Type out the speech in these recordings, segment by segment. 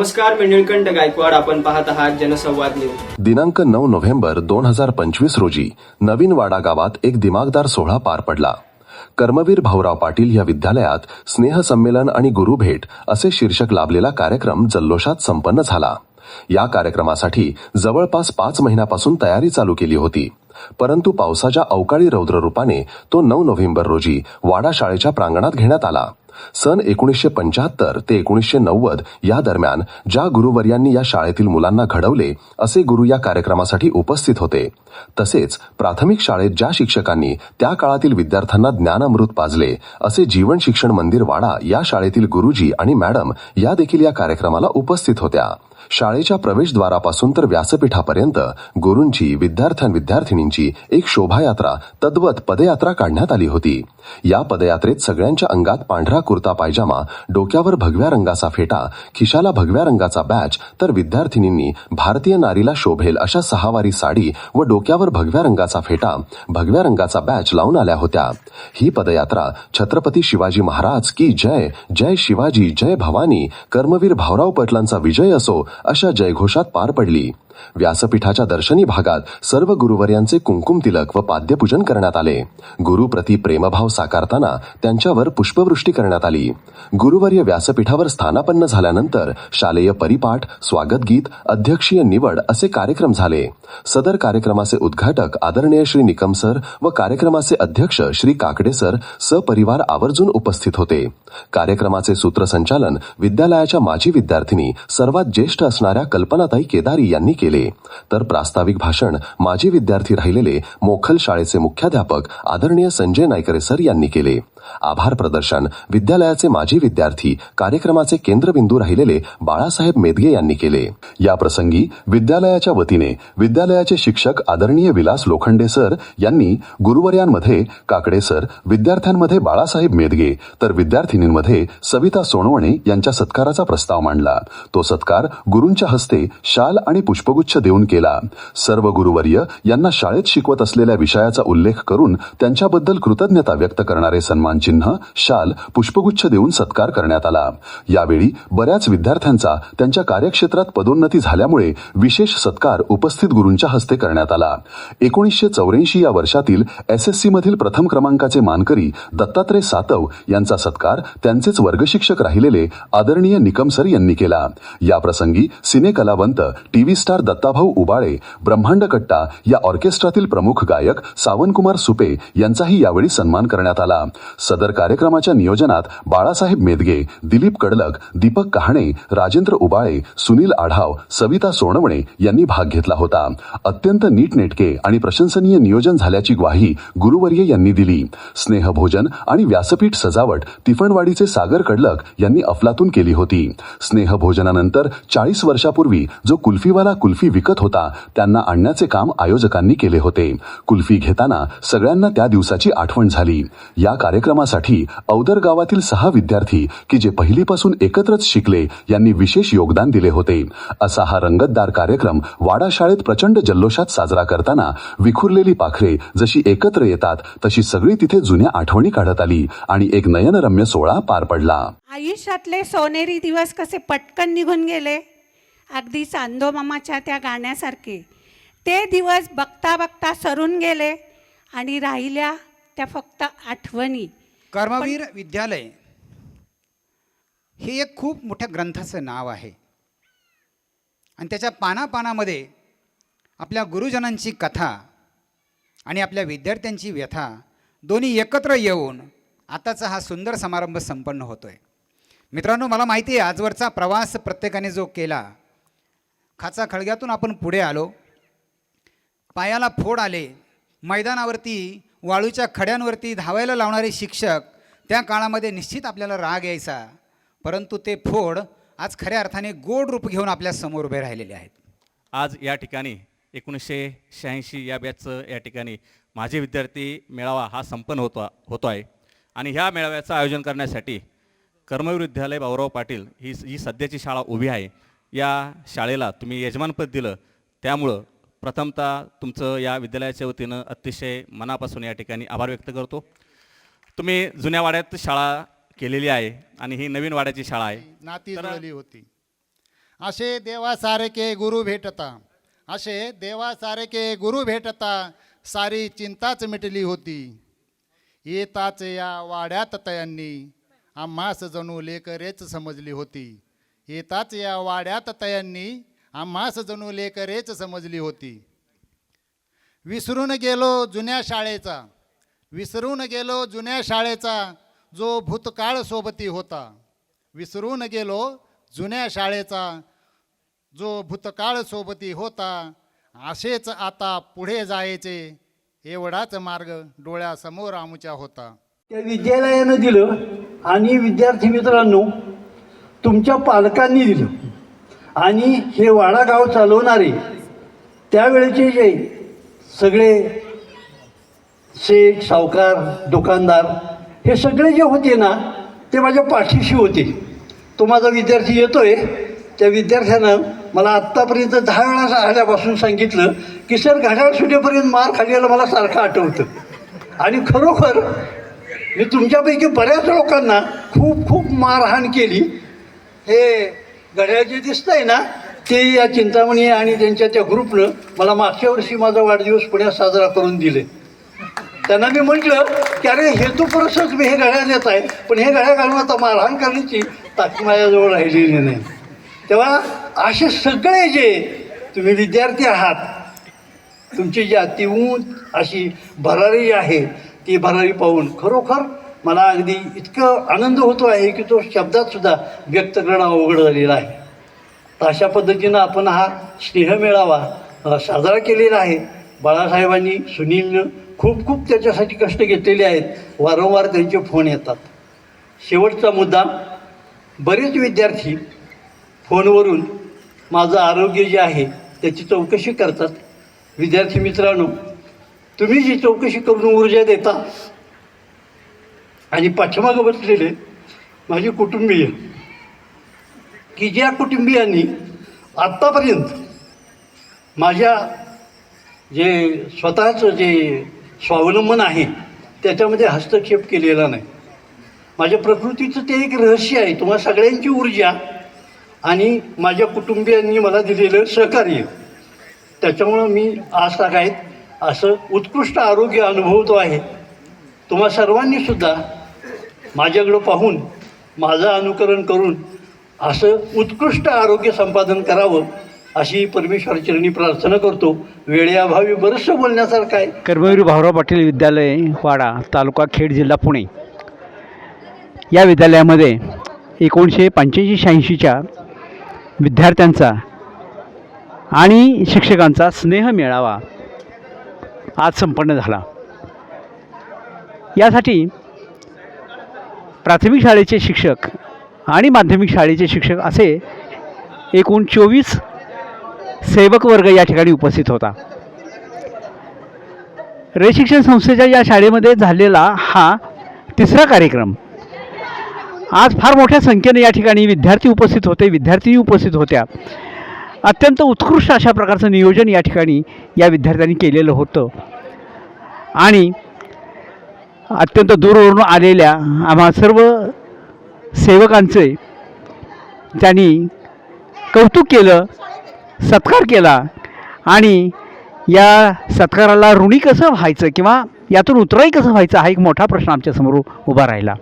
नमस्कार मी गायकवाड. आपण पाहत आहात जनसंवाद न्यूज. दिनांक नऊ नोव्हेंबर दोन हजार पंचवीस रोजी नवीन वाडा गावात एक दिमागदार सोहळा पार पडला. कर्मवीर भाऊराव पाटील या विद्यालयात स्नेहसंमेलन आणि गुरुभेट असे शीर्षक लाभलेला कार्यक्रम जल्लोषात संपन्न झाला. या कार्यक्रमासाठी जवळपास पाच महिन्यापासून तयारी चालू केली होती. परंतु पावसाच्या अवकाळी रौद्ररूपाने तो नऊ नोव्हेंबर रोजी वाडा शाळेच्या प्रांगणात घेण्यात आला. सन एकोणीसशे पंच्याहत्तर ते एकोणीसशे नव्वद या दरम्यान ज्या गुरुवर्यांनी या शाळेतील मुलांना घडवले असे गुरु या कार्यक्रमासाठी उपस्थित होते. तसेच प्राथमिक शाळेत ज्या शिक्षकांनी त्या काळातील विद्यार्थ्यांना ज्ञानामृत पाजले असे जीवन शिक्षण मंदिर वाडा या शाळेतील गुरुजी आणि मॅडम या देखील या कार्यक्रमाला उपस्थित होत्या. शाळेच्या प्रवेशद्वारापासून तर व्यासपीठापर्यंत गुरूंची विद्यार्थ्यां विद्यार्थिनींची एक शोभायात्रा तद्वत पदयात्रा काढण्यात आली होती. या पदयात्रेत सगळ्यांच्या अंगात पांढरा कुर्ता पायजामा डोक्यावर भगव्या रंगाचा फेटा खिशाला भगव्या रंगाचा बॅच तर विद्यार्थिनींनी भारतीय नारीला शोभेल अशा सहावारी साडी व डोक्यावर भगव्या रंगाचा फेटा भगव्या रंगाचा बॅच लावून आल्या होत्या. ही पदयात्रा छत्रपती शिवाजी महाराज की जय जय शिवाजी जय भवानी कर्मवीर भाऊराव पाटलांचा विजय असो अशा जयघोषात पार पडली. व्यासपीठाच्या दर्शनी भागात सर्व गुरुवर्यांचे कुंकुम तिलक व पाद्यपूजन करण्यात आले. गुरुप्रती प्रेमभाव साकारताना त्यांच्यावर पुष्पवृष्टी करण्यात आली. गुरुवर्य व्यासपीठावर स्थानापन्न झाल्यानंतर शालेय परिपाठ स्वागत गीत अध्यक्षीय निवड असे कार्यक्रम झाले. सदर कार्यक्रमाचे उद्घाटक आदरणीय श्री निकम सर व कार्यक्रमाचे अध्यक्ष श्री काकडे सर सपरिवार आवर्जून उपस्थित होते. कार्यक्रमाचे सूत्रसंचालन विद्यालयाच्या माजी विद्यार्थिनी सर्वात ज्येष्ठ असणाऱ्या कल्पनाताई केदारी यांनी केले. तर प्रास्ताविक भाषण माजी विद्यार्थी राहिलेले मोखल शाळेचे मुख्याध्यापक आदरणीय संजय नायकरे सर यांनी केले. आभार प्रदर्शन विद्यालयाचे माजी विद्यार्थी कार्यक्रमाचे केंद्रबिंदू राहिलेले बाळासाहेब मेदगे यांनी केले. या प्रसंगी विद्यालयाच्या वतीने विद्यालयाचे शिक्षक आदरणीय विलास लोखंडे सर यांनी गुरुवर्यांमध्ये काकडे सर विद्यार्थ्यांमध्ये बाळासाहेब मेदगे तर विद्यार्थिनींमध्ये सविता सोनवणे यांच्या सत्काराचा प्रस्ताव मांडला. तो सत्कार गुरूंच्या हस्ते शाल आणि पुष्पगुच्छ देऊन केला. सर्व गुरुवर्य यांना शाळेत शिकवत असलेल्या विषयाचा उल्लेख करून त्यांच्याबद्दल कृतज्ञता व्यक्त करणारे सन्मानचिन्ह शाल पुष्पगुच्छ देऊन सत्कार करण्यात आला. यावेळी बऱ्याच विद्यार्थ्यांचा त्यांच्या कार्यक्षेत्रात पदोन्नती झाल्यामुळे विशेष सत्कार उपस्थित गुरूंच्या हस्ते करण्यात आला. एकोणीसशे चौऱ्याऐंशी या वर्षातील एसएससी मधील प्रथम क्रमांकाचे मानकरी दत्तात्रय सातव यांचा सत्कार त्यांचेच वर्गशिक्षक राहिलेले आदरणीय निकम सर यांनी केला. याप्रसंगी सिने कलावंत टीव्ही स्टार दत्ताभाऊ उबाळे ब्रह्मांड कट्टा या ऑर्केस्ट्रातील प्रमुख गायक सावनकुमार सुपे यांचाही यावेळी सन्मान करण्यात आला. सदर कार्यक्रमाच्या नियोजनात बाळासाहेब मेदगे दिलीप कडलक दीपक कहाणे राजेंद्र उबाळे सुनील आढाव सविता सोनवणे यांनी भाग घेतला होता. अत्यंत नीटनेटके आणि प्रशंसनीय नियोजन झाल्याची ग्वाही गुरुवर्य यांनी दिली. स्नेहभोजन आणि व्यासपीठ सजावट तिफणवाडीचे सागर कडलक यांनी अफलातून केली होती. स्नेहभोजनानंतर चाळीस वर्षापूर्वी जो कुल्फीवाला कुल्फी कुल्फी विकत होता त्यांना आणण्याचे काम आयोजकांनी केले होते. कुल्फी घेताना सगळ्यांना त्या दिवसाची आठवण झाली. या कार्यक्रमासाठी औदर गावातील सहा विद्यार्थी की जे पहिलीपासून एकत्रच शिकले यांनी विशेष योगदान दिले होते. असा हा रंगतदार कार्यक्रम वाडा शाळेत प्रचंड जल्लोषात साजरा करताना विखुरलेली पाखरे जशी एकत्र येतात तशी सगळी तिथे जुन्या आठवणी काढत आली आणि एक नयनरम्य सोहळा पार पडला. आयुष्यातले सोनेरी दिवस कसे पटकन निघून गेले. अगदी चांदोमामाच्या त्या गाण्यासारखे. ते दिवस बघता बघता सरून गेले आणि राहिल्या त्या फक्त आठवणी. कर्मवीर विद्यालय हे एक खूप मोठ्या ग्रंथाचं नाव आहे. आणि त्याच्या पानापानामध्ये आपल्या गुरुजनांची कथा आणि आपल्या विद्यार्थ्यांची व्यथा दोन्ही एकत्र येऊन आताचा हा सुंदर समारंभ संपन्न होतो आहे मित्रांनो मला माहिती आहे आजवरचा प्रवास प्रत्येकाने जो केला खाचा खळग्यातून आपण पुढे आलो. पायाला फोड आले. मैदानावरती वाळूच्या खड्यांवरती धावायला लावणारे शिक्षक त्या काळामध्ये निश्चित आपल्याला राग यायचा. परंतु ते फोड आज खऱ्या अर्थाने गोड रूप घेऊन आपल्यासमोर उभे राहिलेले आहेत. आज या ठिकाणी एकोणीसशे शहाऐंशी या बॅचचं या ठिकाणी माझे विद्यार्थी मेळावा हा संपन्न होतो होतो आहे आणि ह्या मेळाव्याचं आयोजन करण्यासाठी कर्मविद्यालय भाऊराव पाटील ही ही सध्याची शाळा उभी आहे. या शाळेला तुम्ही यजमानपद दिलं त्यामुळं प्रथमतः तुमचं या विद्यालयाच्या वतीनं अतिशय मनापासून या ठिकाणी आभार व्यक्त करतो. तुम्ही जुन्या वाड्यात शाळा केलेली आहे आणि ही नवीन वाड्याची शाळा आहे. नाती जुळली होती. असे देवासारखे गुरु भेटता असे देवासारखे गुरु भेटता सारी चिंताच मिटली होती. येताच या वाड्यात तयांनी आम्हास जणू लेकरेच समजली होती. येताच या वाड्यात तयांनी आम्हास जणू लेकरेच समजली होती. विसरून गेलो जुन्या शाळेचा. विसरून गेलो जुन्या शाळेचा जो भूतकाळ सोबती होता. विसरून गेलो जुन्या शाळेचा जो भूतकाळ सोबती होता. असेच आता पुढे जायचे एवढाच मार्ग डोळ्यासमोर आमच्या होता. त्या विद्यालयानं दिलं आणि विद्यार्थी मित्रांनो तुमच्या पालकांनी दिलं. आणि हे वाडागाव चालवणारे त्यावेळेचे जे सगळे शेठ सावकार दुकानदार हे सगळे जे होते ना ते माझ्या पाठीशी होते. तो माझा विद्यार्थी येतो आहे त्या विद्यार्थ्यानं मला आत्तापर्यंत दहा वेळा आल्यापासून सांगितलं की सर घड्याळ सुटेपर्यंत मार खाल्लेलं मला सारखं आठवतं. आणि खरोखर मी तुमच्यापैकी बऱ्याच लोकांना खूप खूप मारहाण केली. हे घड्याळ जे दिसतंय ना ते या चिंतामणी आणि त्यांच्या त्या ग्रुपनं मला मागच्या वर्षी माझा वाढदिवस पुण्यात साजरा करून दिले. त्यांना मी म्हटलं की अरे हेतुपुरसच मी हे घड्याळ देत आहे. पण हे घड्याळ घालून आता मारहाण करण्याची ताकद माझ्याजवळ राहिलेली नाही. तेव्हा असे सगळे जे तुम्ही विद्यार्थी आहात तुमची जी अतिउंच अशी भरारी आहे ती भरारी पाहून खरोखर मला अगदी इतकं आनंद होतो आहे की तो शब्दात सुद्धा व्यक्त करणं अवघड झालेला आहे. तर अशा पद्धतीनं आपण हा स्नेह मेळावा साजरा केलेला आहे. बाळासाहेबांनी सुनीलनं खूप खूप त्याच्यासाठी कष्ट घेतलेले आहेत. वारंवार त्यांचे फोन येतात. शेवटचा मुद्दा बरेच विद्यार्थी फोनवरून माझं आरोग्य जे आहे त्याची चौकशी करतात. विद्यार्थी मित्रांनो तुम्ही जी चौकशी करून ऊर्जा देता आणि पाठीमागं बसलेले माझे कुटुंबीय. की ज्या कुटुंबियांनी आत्तापर्यंत माझ्या जे स्वतःचं जे स्वावलंबन आहे त्याच्यामध्ये हस्तक्षेप केलेला नाही. माझ्या प्रकृतीचं ते एक रहस्य आहे तुम्हाला सगळ्यांची ऊर्जा आणि माझ्या कुटुंबियांनी मला दिलेलं सहकार्य. त्याच्यामुळं मी आज आहेत असं उत्कृष्ट आरोग्य अनुभवतो आहे. तुम्हा सर्वांनी सुद्धा माझ्याकडं पाहून माझं अनुकरण करून असं उत्कृष्ट आरोग्य संपादन करावं अशी परमेश्वरचरणी प्रार्थना करतो. वेळेअभावी बरंचसं बोलण्यासारखं आहे. कर्मवीर भाऊराव पाटील विद्यालय वाडा तालुका खेड जिल्हा पुणे. या विद्यालयामध्ये एकोणीसशे पंच्याऐंशी शहाऐंशीच्या विद्यार्थ्यांचा आणि शिक्षकांचा स्नेह मेळावा आज संपन्न झाला. यासाठी प्राथमिक शाळेचे शिक्षक आणि माध्यमिक शाळेचे शिक्षक असे एकूण चोवीस सेवक वर्ग या ठिकाणी उपस्थित होता. रे शिक्षण संस्थेच्या या शाळेमध्ये झालेला हा तिसरा कार्यक्रम. आज फार मोठ्या संख्येने या ठिकाणी विद्यार्थी उपस्थित होते विद्यार्थीही उपस्थित होत्या. अत्यंत उत्कृष्ट अशा प्रकारचं नियोजन या ठिकाणी या विद्यार्थ्यांनी केलेलं होतं. आणि अत्यंत दूरवरून आलेल्या आम्हा सर्व सेवकांचे त्यांनी कौतुक केलं सत्कार केला आणि या सत्काराला ऋणी कसं व्हायचं किंवा यातून उतराई कसं व्हायचं हा एक मोठा प्रश्न आमच्यासमोर उभा राहिला.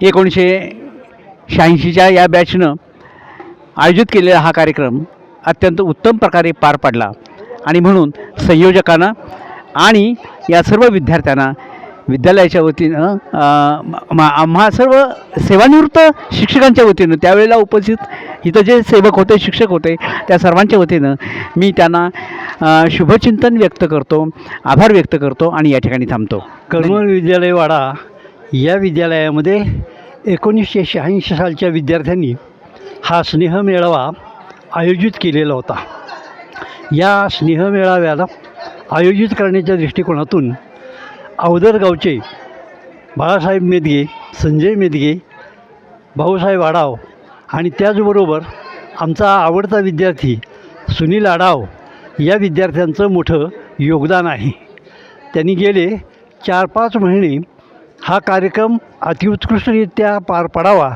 एकोणीसशे शहाऐंशीच्या या बॅचनं आयोजित केलेला हा कार्यक्रम अत्यंत उत्तम प्रकारे पार पडला आणि म्हणून संयोजकांना आणि या सर्व विद्यार्थ्यांना विद्यालयाच्या वतीनं आम्हा सर्व सेवानिवृत्त शिक्षकांच्या वतीनं त्यावेळेला उपस्थित इथं जे सेवक होते शिक्षक होते त्या सर्वांच्या वतीनं मी त्यांना शुभचिंतन व्यक्त करतो आभार व्यक्त करतो आणि या ठिकाणी थांबतो. कर्मल विद्यालय वाडा या विद्यालयामध्ये एकोणीसशे शहाऐंशी सालच्या विद्यार्थ्यांनी हा स्नेहमेळावा आयोजित केलेला होता. या स्नेहमेळाव्याला आयोजित करण्याच्या दृष्टिकोनातून अवदर गावचे बाळासाहेब मेदगे संजय मेदगे भाऊसाहेब आडाव आणि त्याचबरोबर आमचा आवडता विद्यार्थी सुनील आडाव या विद्यार्थ्यांचं मोठं योगदान आहे. त्यांनी गेले चार पाच महिने हा कार्यक्रम अतिउत्कृष्टरित्या पार पडावा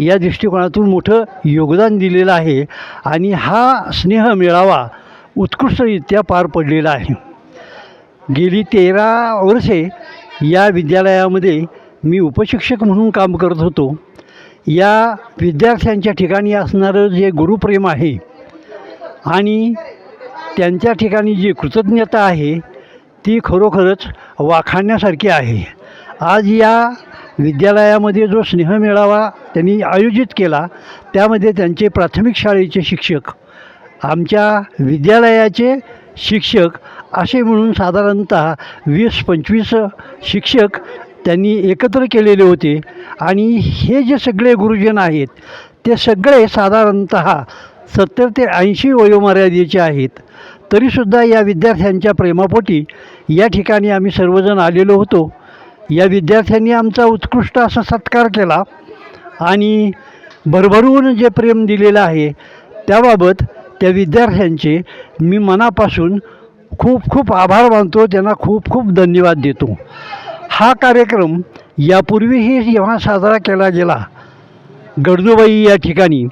या दृष्टिकोनातून मोठं योगदान दिलेलं आहे आणि हा स्नेह मेळावा उत्कृष्टरित्या पार पडलेला आहे. गेली तेरा वर्षे या विद्यालयामध्ये मी उपशिक्षक म्हणून काम करत होतो. या विद्यार्थ्यांच्या ठिकाणी असणारं जे गुरुप्रेम आहे आणि त्यांच्या ठिकाणी जी कृतज्ञता आहे ती खरोखरच वाखाणण्यासारखी आहे. आज या विद्यालयामध्ये जो स्नेहमेळावा त्यांनी आयोजित केला त्यामध्ये त्यांचे प्राथमिक शाळेचे शिक्षक आमच्या विद्यालयाचे शिक्षक असे म्हणून साधारणतः वीस पंचवीस शिक्षक त्यांनी एकत्र केलेले होते. आणि हे जे सगळे गुरुजन आहेत ते सगळे साधारणत सत्तर ते ऐंशी वयोमर्यादेचे आहेत. तरीसुद्धा या विद्यार्थ्यांच्या प्रेमापोटी या ठिकाणी आम्ही सर्वजण आलेलो होतो. या विद्यार्थ्यांनी आमचा उत्कृष्ट असा सत्कार केला आणि भरभरून जे प्रेम दिलेलं आहे त्याबाबत त्या विद्यार्थ्यांचे मी मनापासून खूप खूप आभार मानतो त्यांना खूप खूप धन्यवाद देतो. हा कार्यक्रम यापूर्वीही जेव्हा साजरा केला गेला गडदुबाई या ठिकाणी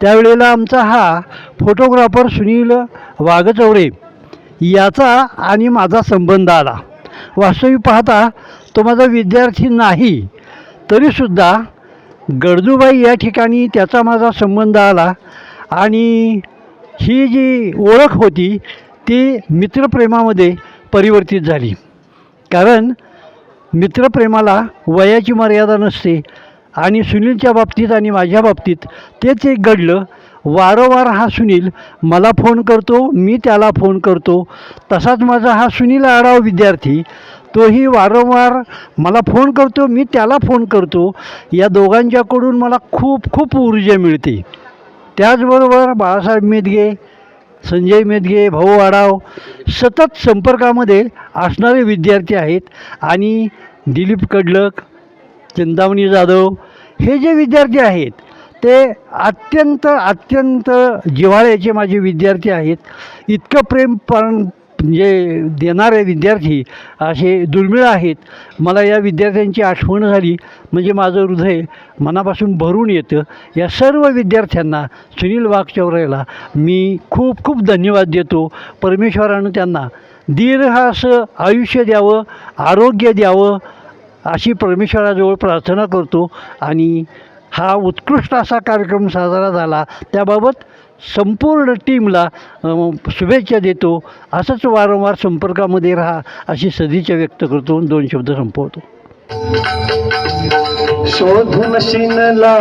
त्यावेळेला आमचा हा फोटोग्राफर सुनील वाघचौरे याचा आणि माझा संबंध आला. वास्तविक पाहता तो माझा विद्यार्थी नाही तरीसुद्धा गडजूबाई या ठिकाणी त्याचा माझा संबंध आला आणि ही जी ओळख होती ती मित्रप्रेमामध्ये परिवर्तित झाली. कारण मित्रप्रेमाला वयाची मर्यादा नसते आणि सुनीलच्या बाबतीत आणि माझ्या बाबतीत तेच एक घडलं. वारंवार हा सुनील मला फोन करतो मी त्याला फोन करतो. तसाच माझा हा सुनील आढाव विद्यार्थी तोही वारंवार मला फोन करतो मी त्याला फोन करतो. या दोघांच्याकडून मला खूप खूप ऊर्जा मिळते. त्याचबरोबर बाळासाहेब मेदगे संजय मेदगे भाऊ आडाव सतत संपर्कामध्ये असणारे विद्यार्थी आहेत आणि दिलीप कडलक चिंतामणी जाधव हे जे विद्यार्थी आहेत ते अत्यंत अत्यंत जिव्हाळ्याचे माझे विद्यार्थी आहेत. इतकं प्रेम पण जे देणारे विद्यार्थी असे दुर्मिळ आहेत. मला या विद्यार्थ्यांची आठवण झाली. म्हणजे माझं हृदय मनापासून भरून येतं. या सर्व विद्यार्थ्यांना सुनील वाघचौऱ्याला मी खूप खूप धन्यवाद देतो. परमेश्वरानं त्यांना दीर्घ असं आयुष्य द्यावं आरोग्य द्यावं अशी परमेश्वराजवळ प्रार्थना करतो. आणि हा उत्कृष्ट असा कार्यक्रम साजरा झाला. त्याबाबत संपूर्ण टीमला शुभेच्छा देतो. असंच वारंवार संपर्कामध्ये राहा अशी सदिच्छा व्यक्त करतो. दोन शब्द संपवतो. शोधून शिनला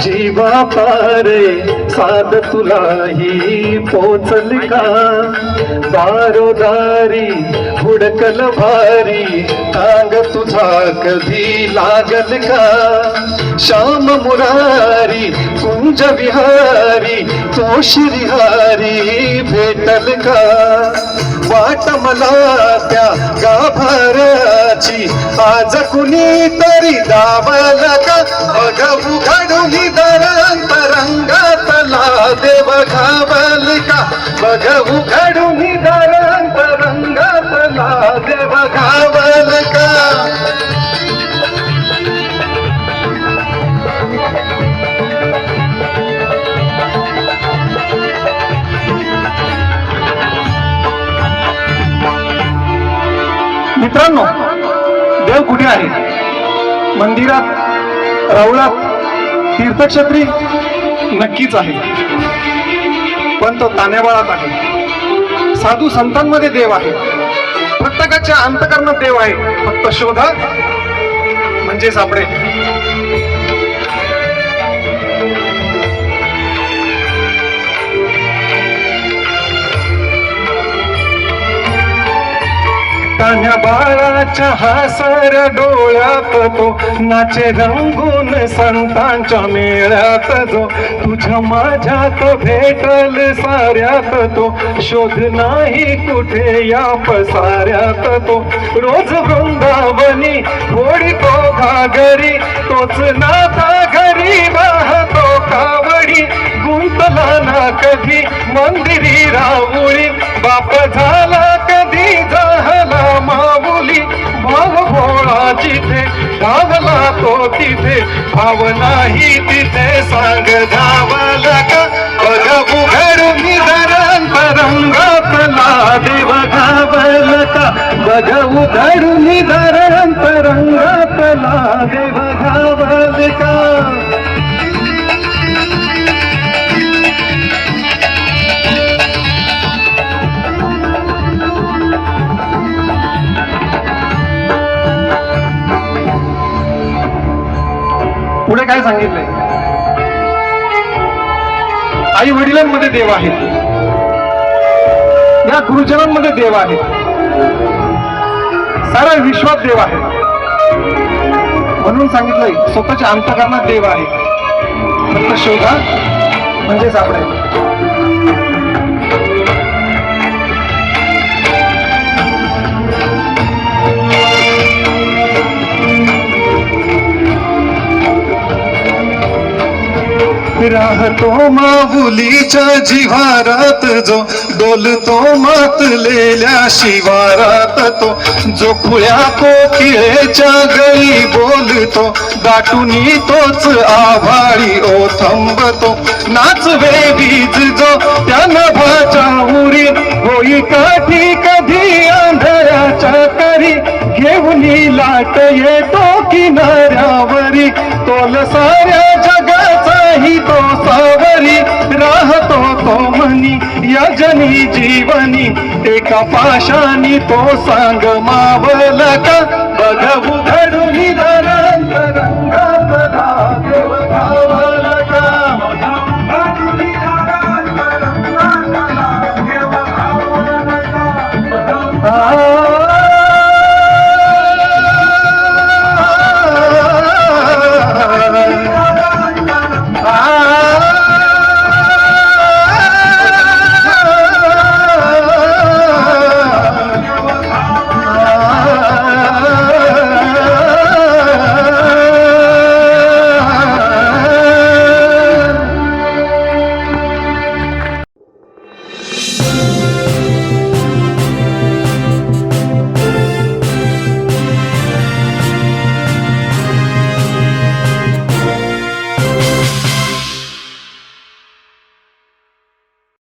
जीवा पारे साध तुलाही पोचल का? बारोदारी हुडकल भारी तांग तुझा कधी लागल का? श्याम मुरारी कुंज विहारी तो श्रीहारी भेटल का? वाट मला त्या गाभाराची आज कुणी तरी दाबल का बघ उघडून दरांतरंगातला देव घावल का बघ उघडून दरांत रवळा मंदिरात तीर्थक्षेत्री नक्कीच आहे. पण तो तान्याबाळात आहे. साधू संतांमध्ये देव आहे. प्रत्येकाच्या अंतकरणात देव आहे. फक्त शोधा म्हणजेच सापडे माझ्या बाळाच्या हासर डोळ्यात तो. नाचे रंगून संतांच्या मेळ्यात जो. तुझ्या माझ्यात भेटल साऱ्यात तो. शोध नाही कुठे या पसाऱ्यात तो. रोज वृंदावनी थोडी तो घागरी. तोच नाता घरी वाहतो कावडी. गुंतला ना कधी मंदिरी रावळी बाप झाला कधी जिथे धावला तो तिथे भाव नाही तिथे सांग धावला का? बघ उघडून तरंगातला देव घावल का? बघ उघडून तरंगातला देव घावल का? काय सांगितलंय? आई वडिलांमध्ये देव आहेत. या गुरुजनांमध्ये देव आहेत. सारा विश्वात देव आहे म्हणून सांगितलंय स्वतःच्या अंतकरणात देव आहे फक्त शोधा म्हणजेच सापडेल. राहतो माऊलीच्या जिव्हारात जो डोलतो मातलेल्या शिवारात तो. जो खुळ्या कोकिळेच्या गळी बोलतो दाटुनी तोच आभाळी ओ थांबतो नाचवे बीज जो त्या नभाच्या उरी होई काठी कधी आंधळ्याच्या करी. घेऊन लाट येतो किनाऱ्यावरी तोल साऱ्या नाही तो सावरी राहतो तो मनी या जनी जीवनी. एका पाशानी तो सांग मावला का बघ उघडून धर